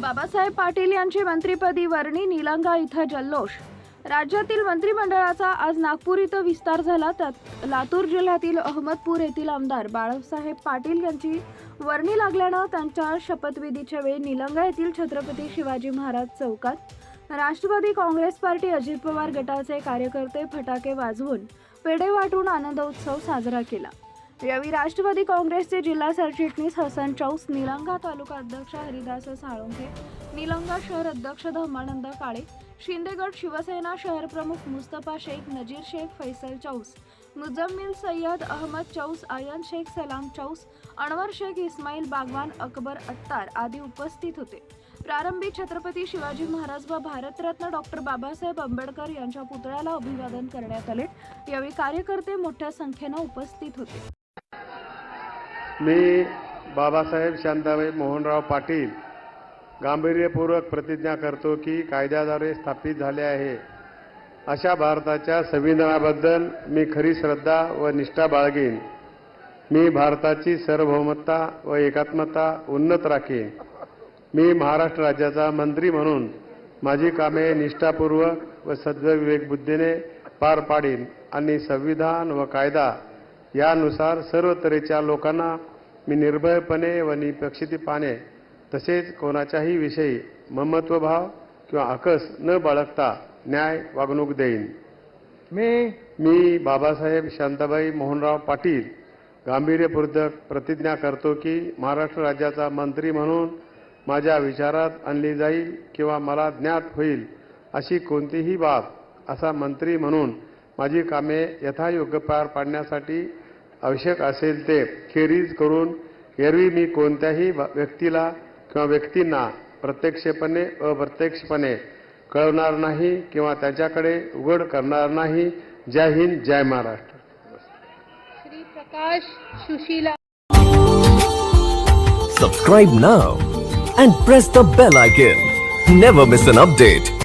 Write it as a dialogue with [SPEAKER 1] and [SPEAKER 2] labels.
[SPEAKER 1] बाबासाहेब पाटील यांची मंत्रिपदी वर्णी निलंगा इथं जल्लोष. राज्यातील मंत्रिमंडळाचा आज नागपूर इथं विस्तार झाला. त्यात लातूर जिल्ह्यातील अहमदपूर येथील आमदार बाळासाहेब पाटील यांची वर्णी लागल्यानं त्यांच्या शपथविधीच्या वेळी निलंगा येथील छत्रपती शिवाजी महाराज चौकात राष्ट्रवादी काँग्रेस पार्टी अजित पवार गटाचे कार्यकर्ते फटाके वाजवून पेढे वाटून आनंदोत्सव साजरा केला. यावेळी राष्ट्रवादी काँग्रेसचे जिल्हा सरचिटणीस हसन चौस निलंगा तालुका अध्यक्ष हरिदास साळुंखे निलंगा शहर अध्यक्ष धर्मानंद काळे शिंदेगड शिवसेना शहर प्रमुख मुस्तफा शेख नजीर शेख फैसल चौस मुजम्मिल सय्यद अहमद चौस आयन शेख सलाम चौस अनवर शेख इस्माईल बागवान अकबर अत्तार आदी उपस्थित होते. प्रारंभी छत्रपती शिवाजी महाराज व भारतरत्न डॉक्टर बाबासाहेब आंबेडकर यांच्या पुतळ्याला अभिवादन करण्यात आले. यावेळी कार्यकर्ते मोठ्या संख्येनं उपस्थित होते.
[SPEAKER 2] मी बाबासाहेब शांताबाई मोहनराव पाटील गांभीर्यपूर्वक प्रतिज्ञा करतो की कायद्याद्वारे स्थापित झाले आहे. अशा भारताच्या संविधानाबद्दल मी खरी श्रद्धा व निष्ठा बाळगेन. मी भारताची सार्वभौमत्ता व एकात्मता उन्नत राखेन. मी महाराष्ट्र राज्याचा मंत्री म्हणून माझी कामे निष्ठापूर्वक व सद्विवेक बुद्धीने पार पाडीन आणि संविधान व कायदा यानुसार सर्व तऱ्हेच्या लोकांना मी निर्भयपणे व निपक्षितीपणे तसेच कोणाच्याही विषयी ममत्वभाव किंवा अकस न बाळगता न्याय वागणूक देईन.
[SPEAKER 3] मी
[SPEAKER 2] मी बाबासाहेब शांताबाई मोहनराव पाटील गांभीर्यपूर्वक प्रतिज्ञा करतो की महाराष्ट्र राज्याचा मंत्री म्हणून माझ्या विचारात आणली जाईल किंवा मला ज्ञात होईल अशी कोणतीही बाब असा मंत्री म्हणून माझी कामे यथायोग्य पार पाडण्यासाठी आवश्यक असेल ते खेरीज करून एरवी मी कोणत्याही व्यक्तीला किंवा व्यक्तींना प्रत्यक्षपणे अप्रत्यक्षपणे कळवणार नाही किंवा त्याच्याकडे उघड करणार नाही जय हिंद जय Maharashtra
[SPEAKER 4] Shri Prakash Sushila
[SPEAKER 5] Subscribe now and press the bell icon. Never miss an update.